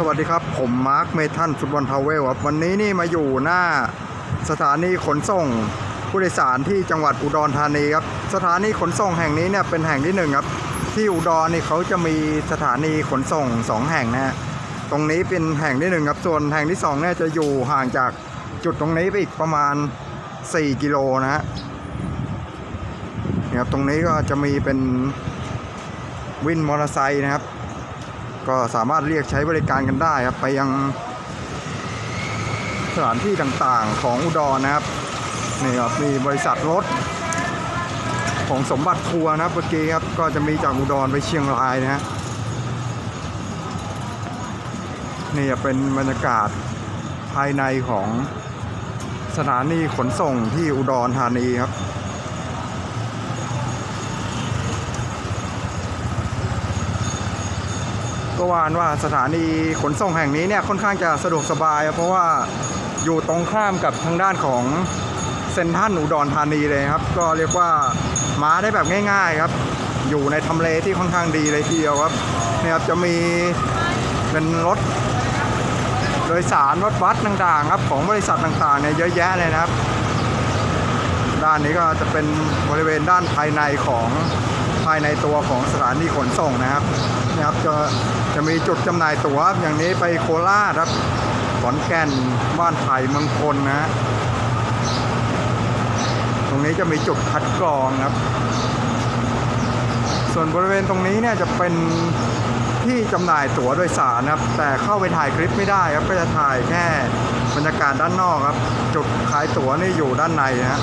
สวัสดีครับ ผมมาร์คเมทันฟุตบอลทาวเวลครับวันนี้นี่มาอยู่หน้าสถานีขนส่งผู้โดยสารที่จังหวัดอุดรธานีครับสถานีขนส่งแห่งนี้เนี่ยเป็นแห่งที่หนึ่งครับที่อุดรนี่เขาจะมีสถานีขนส่งสองแห่งนะฮะตรงนี้เป็นแห่งที่หนึ่งครับส่วนแห่งที่สองเนี่ยจะอยู่ห่างจากจุดตรงนี้ไปอีกประมาณ 4 กิโลนะฮะเนี่ยครับตรงนี้ก็จะมีเป็นวินมอเตอร์ไซค์นะครับ ก็สามารถเรียกใช้บริการกันได้ครับ ไปยังสถานที่ต่างๆของอุดรนะครับนี่ครับมีบริษัทรถ ของสมบัติทัวร์นะครับเมื่อกี้ครับก็จะมีจากอุดรไปเชียงรายนะฮะนี่เป็นบรรยากาศภายในของสถานีขนส่งที่อุดรธานีครับ ก็วานว่าสถานีขนส่งแห่งนี้เนี่ยค่อนข้างจะสะดวกสบาย เพราะว่าอยู่ตรงข้ามกับทางด้านของเซนทรันอุดรธานีเลยครับ ก็เรียกว่ามาได้แบบง่าย ๆครับ อยู่ในทำเลที่ค่อนข้างดีเลยทีเดียวครับนี่ครับจะมีเป็นรถโดยสารรถบัสต่างๆครับของบริษัทต่างๆเนี่ยเยอะแยะเลยนะครับ ด้านนี้ก็จะเป็นบริเวณด้านภายในของ ภายในตัวของสถานีขนส่งนะครับนะครับจะจะมีจุดจำหน่ายตั๋วอย่างนี้ไปโคราชครับขอนแก่นบ้านไผ่เมืองพลนะตรงนี้จะมีจุดคัดกรองครับ ส่วนบริเวณตรงนี้เนี่ยจะเป็นที่จำหน่ายตั๋วโดยสารนะครับ แต่เข้าไปถ่ายคลิปไม่ได้ครับก็จะถ่ายแค่บรรยากาศด้านนอกครับ จุดขายตั๋วนี่อยู่ด้านในนะฮะ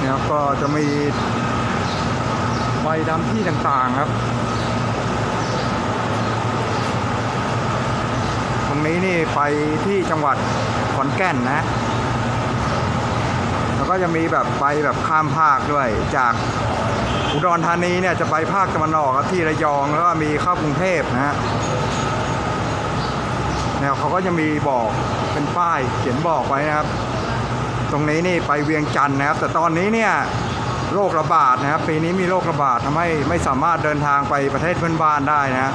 เนี่ยครับ ก็จะมีใบดำที่ต่างๆครับ ตรงนี้นี่ไปที่จังหวัดขอนแก่นนะ แล้วก็จะมีแบบไปแบบข้ามภาคด้วย จากอุดรธานีเนี่ยจะไปภาคตะวันออกครับที่ระยองแล้วก็มีเข้ากรุงเทพนะฮะเนี่ยเขาก็จะมีบอกเป็นป้ายเขียนบอกไว้นะครับ ตรงนี้นี่ไปเวียงจันทร์นะครับ แต่ตอนนี้เนี่ยโรคระบาดนะครับ ปีนี้มีโรคระบาดทำให้ไม่สามารถเดินทางไปประเทศเพื่อนบ้านได้นะ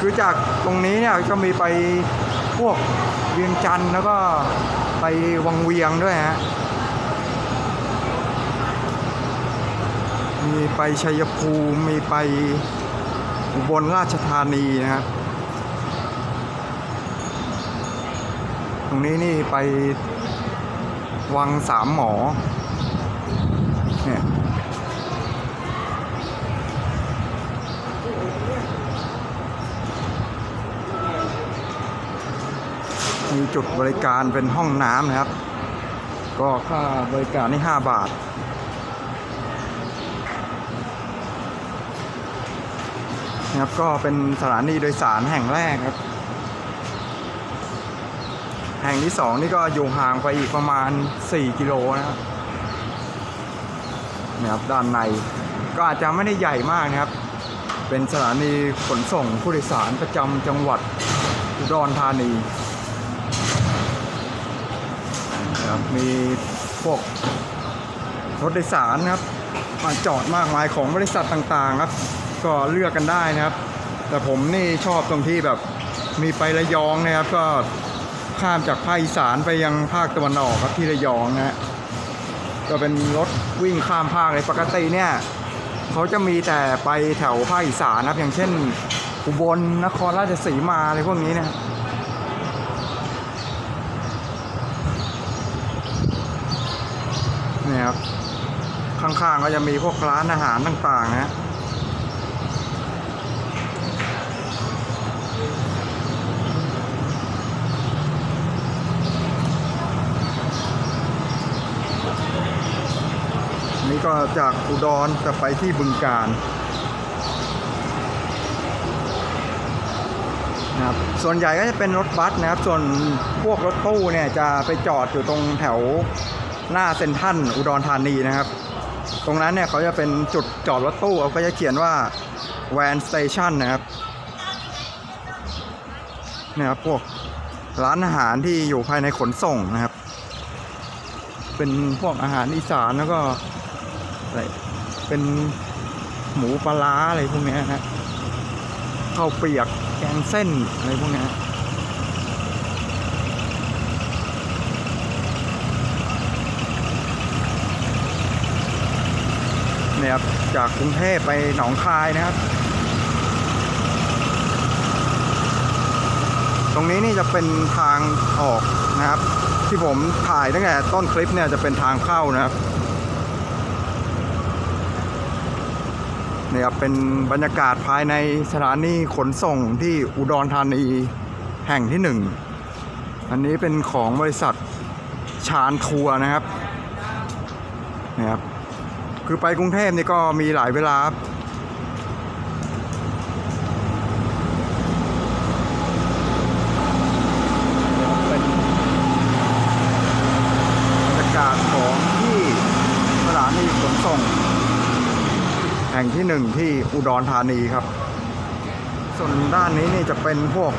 คือจากตรงนี้เนี่ยก็มีไปพวกเวียงจันทร์แล้วก็ไปวังเวียงด้วยฮะมีไปชัยภูมิมีไปอุบลราชธานีนะครับ ตรงนี้นี่ไป วังสามหมอเนี่ยมีจุดบริการเป็นห้องน้ำนะครับ ก็ค่าบริการนี่ 5 บาท นะครับก็เป็นสถานีโดยสารแห่งแรกครับ แห่งที่สองนี่ก็อยู่ห่างไปอีกประมาณ 4 กิโลนะครับนี่ยครับด้านในก็อาจจะไม่ได้ใหญ่มากนะครับ เป็นสถานีขนส่งผู้โดยสารประจำจังหวัดอุดรธานีนะครับมีพวกรถโดยสารนะครับมาจอดมากมายของบริษัทต่างๆครับ ก็เลือกกันได้นะครับ แต่ผมนี่ชอบตรงที่แบบมีไประยองนะครับก็ ข้ามจากภาคอีสานไปยังภาคตะวันออกครับที่ระยองนะฮะก็เป็นรถวิ่งข้ามภาคเลยปกติเนี่ยเขาจะมีแต่ไปแถวภาคอีสานนะครับ อย่างเช่น อุบลนครราชสีมาอะไรพวกนี้นะเนี่ยครับข้างๆก็จะมีพวกร้านอาหารต่างๆนะ นี่ก็จากอุดรจะไปที่บึงการนะครับส่วนใหญ่ก็จะเป็นรถบัสนะครับ ส่วนพวกรถตู้เนี่ยจะไปจอดอยู่ตรงแถวหน้าเซ็นทรัลอุดรธานีนะครับ ตรงนั้นเนี่ยเขาจะเป็นจุดจอดรถตู้เขาก็จะเขียนว่าแวนสเตชันนะครับเนี่ยครับพวกร้านอาหารที่อยู่ภายในขนส่งนะครับ เป็นพวกอาหารอีสานแล้วก็ อะไรเป็นหมูปลาอะไรพวกนี้ฮะข้าวเปียกแกงเส้นอะไรพวกนี้เนี่ยครับจากกรุงเทพไปหนองคายนะครับ ตรงนี้นี่จะเป็นทางออกนะครับ ที่ผมถ่ายตั้งแต่ต้นคลิปเนี่ยจะเป็นทางเข้านะครับ นี่ยครับเป็นบรรยากาศภายในสถานีขนส่งที่อุดรธานีแห่งที่หนึ่งอันนี้เป็นของบริษัทชานทัวร์นะครับเนี่ยครับ คือไปกรุงเทพนี่ก็มีหลายเวลาครับเป็นบรรยากาศของที่สถานีขนส่ง แห่ งที่หนึ่งที่อุดรธานีครับ ส่วนด้านนี้นี่จะเป็นพวก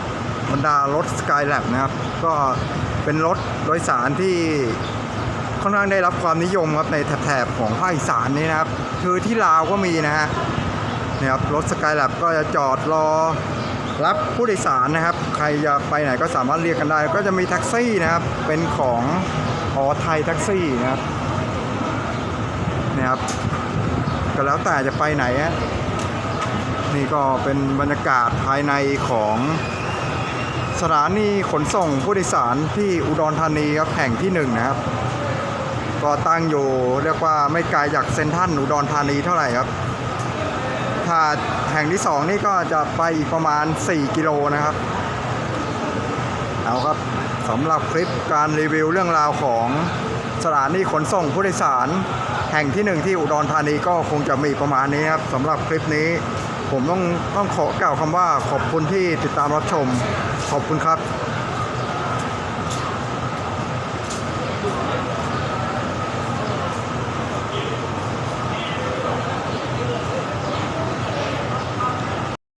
บรรดารถ Skylab นะครับ ก็เป็นรถโดยสารที่ค่อนข้างได้รับความนิยมครับในแถบของภาคอีสานนี้นะครับ คือที่ลาวก็มีนะฮะนี่ยครับรถสกายแลบก็จะจอดรอรับผู้โดยสารนะครับ ใครจะไปไหนก็สามารถเรียกกันได้ ก็จะมีแท็กซี่นะครับ เป็นของออไทยแท็กซี่นะครับนี่ยครับ แล้วแต่จะไปไหนฮะนี่ก็เป็นบรรยากาศภายในของสถานีขนส่งผู้โดยสารที่อุดรธานีครับแห่งที่หนึ่งนะครับ ก็ตั้งอยู่เรียกว่าไม่ไกลจากเซนทรัลอุดรธานีเท่าไหร่ครับ ถ้าแห่งที่สองนี่ก็จะไปอีกประมาณ 4 กิโลนะครับ เอาครับสำหรับคลิปการรีวิวเรื่องราวของสถานีขนส่งผู้โดยสาร แห่งที่หนึ่งที่อุดรธานีก็คงจะมีประมาณนี้ครับสำหรับคลิปนี้ ผมต้องต้องขอกล่าวคำว่าขอบคุณที่ติดตามรับชม ขอบคุณครับ